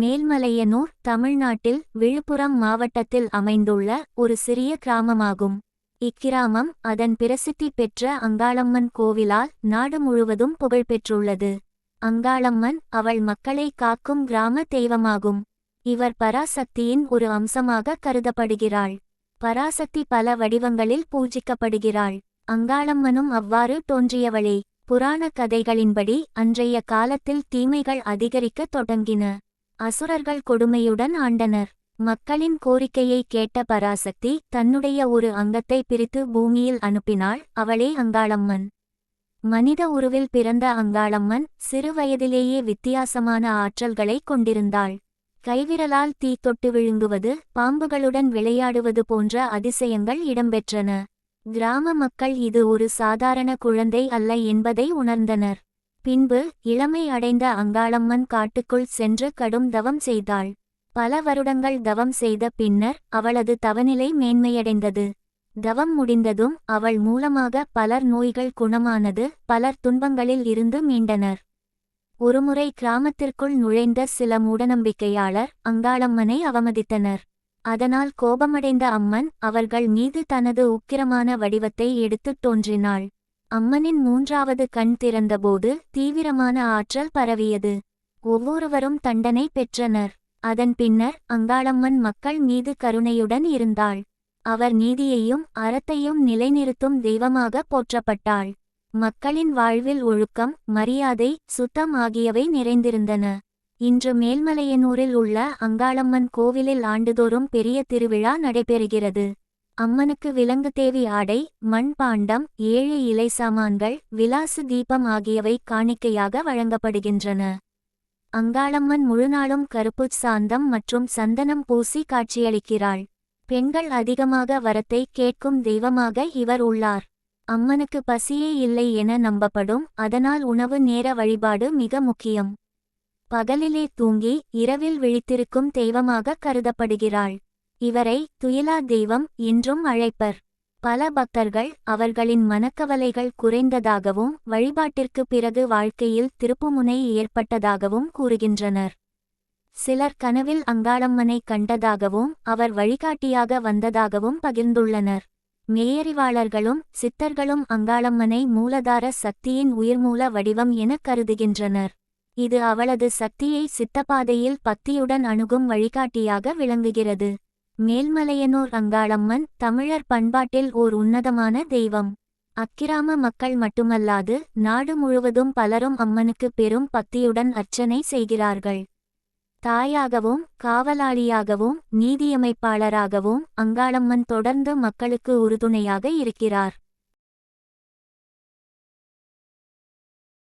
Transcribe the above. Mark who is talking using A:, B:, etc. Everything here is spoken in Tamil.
A: மேல்மலையனூர் தமிழ்நாட்டில் விழுப்புரம் மாவட்டத்தில் அமைந்துள்ள ஒரு சிறிய கிராமமாகும். இக்கிராமம் அதன் பிரசித்தி பெற்ற அங்காளம்மன் கோவிலால் நாடு முழுவதும் புகழ்பெற்றுள்ளது. அங்காளம்மன் அவள் மக்களை காக்கும் கிராம தெய்வமாகும். இவர் பராசக்தியின் ஒரு அம்சமாக கருதப்படுகிறாள். பராசக்தி பல வடிவங்களில் பூஜிக்கப்படுகிறாள். அங்காளம்மனும் அவ்வாறு தோன்றியவளே. புராண கதைகளின்படி அன்றைய காலத்தில் தீமைகள் அதிகரிக்கத் தொடங்கின. அசுரர்கள் கொடுமையுடன் ஆண்டனர். மக்களின் கோரிக்கையை கேட்ட பராசக்தி தன்னுடைய ஒரு அங்கத்தை பிரித்து பூமியில் அனுப்பினாள் அவளே அங்காளம்மன். மனித உருவில் பிறந்த அங்காளம்மன் சிறு வயதிலேயே வித்தியாசமான ஆற்றல்களை கொண்டிருந்தாள். கைவிரலால் தீ தொட்டு விழுங்குவது பாம்புகளுடன் விளையாடுவது போன்ற அதிசயங்கள் இடம்பெற்றன. கிராம மக்கள் இது ஒரு சாதாரண குழந்தை அல்ல என்பதை உணர்ந்தனர். பின்பு இளமை அடைந்த அங்காளம்மன் காட்டுக்குள் சென்று கடும் தவம் செய்தாள். பல வருடங்கள் தவம் செய்த பின்னர் அவளது தவநிலை மேன்மையடைந்தது. தவம் முடிந்ததும் அவள் மூலமாக பலர் நோய்கள் குணமானது பலர் துன்பங்களில் இருந்து மீண்டனர். ஒருமுறை கிராமத்திற்குள் நுழைந்த சில மூடநம்பிக்கையாளர் அங்காளம்மனை அவமதித்தனர். அதனால் கோபமடைந்த அம்மன் அவர்கள் மீது தனது உக்கிரமான வடிவத்தை எடுத்துத் தோன்றினாள். அம்மனின் மூன்றாவது கண் திறந்தபோது தீவிரமான ஆற்றல் பரவியது. ஒவ்வொருவரும் தண்டனை பெற்றனர். அதன் பின்னர் அங்காளம்மன் மக்கள் மீது கருணையுடன் இருந்தாள். அவர் நீதியையும் அறத்தையும் நிலைநிறுத்தும் தெய்வமாக போற்றப்பட்டாள். மக்களின் வாழ்வில் ஒழுக்கம் மரியாதை சுத்தம் ஆகியவை நிறைந்திருந்தன. இன்று மேல்மலையனூரில் உள்ள அங்காளம்மன் கோவிலில் ஆண்டுதோறும் பெரிய திருவிழா நடைபெறுகிறது. அம்மனுக்கு விலங்கு தேவி ஆடை மண்பாண்டம் ஏழு இலை சாமான்கள் விலாசு தீபம் ஆகியவை காணிக்கையாக வழங்கப்படுகின்றன. அங்காளம்மன் முழுநாளும் கருப்புச் சாந்தம் மற்றும் சந்தனம் பூசி காட்சியளிக்கிறாள். பெண்கள் அதிகமாக வரத்தை கேட்கும் தெய்வமாக இவர் உள்ளார். அம்மனுக்கு பசியே இல்லை என நம்பப்படும் அதனால் உணவு நேர வழிபாடு மிக முக்கியம். பகலிலே தூங்கி இரவில் விழித்திருக்கும் தெய்வமாக கருதப்படுகிறாள். இவரை துயிலா தெய்வம் என்றும் அழைப்பர். பல பக்தர்கள் அவர்களின் மனக்கவலைகள் குறைந்ததாகவும் வழிபாட்டிற்கு பிறகு வாழ்க்கையில் திருப்புமுனை ஏற்பட்டதாகவும் கூறுகின்றனர். சிலர் கனவில் அங்காளம்மனை கண்டதாகவும் அவர் வழிகாட்டியாக வந்ததாகவும் பகிர்ந்துள்ளனர். மேயறிவாளர்களும் சித்தர்களும் அங்காளம்மனை மூலதார சக்தியின் உயிர்மூல வடிவம் என கருதுகின்றனர். இது அவளது சக்தியை சித்தப்பாதையில் பக்தியுடன் அணுகும் வழிகாட்டியாக விளங்குகிறது. மேல்மலையனூர் அங்காளம்மன் தமிழர் பண்பாட்டில் ஓர் உன்னதமான தெய்வம். அக்கிராம மக்கள் மட்டுமல்லாது நாடு முழுவதும் பலரும் அம்மனுக்கு பெரும் பக்தியுடன் அர்ச்சனை செய்கிறார்கள். தாயாகவும் காவலாளியாகவும் நீதியமைப்பாளராகவும் அங்காளம்மன் தொடர்ந்து மக்களுக்கு உறுதுணையாக இருக்கிறார்.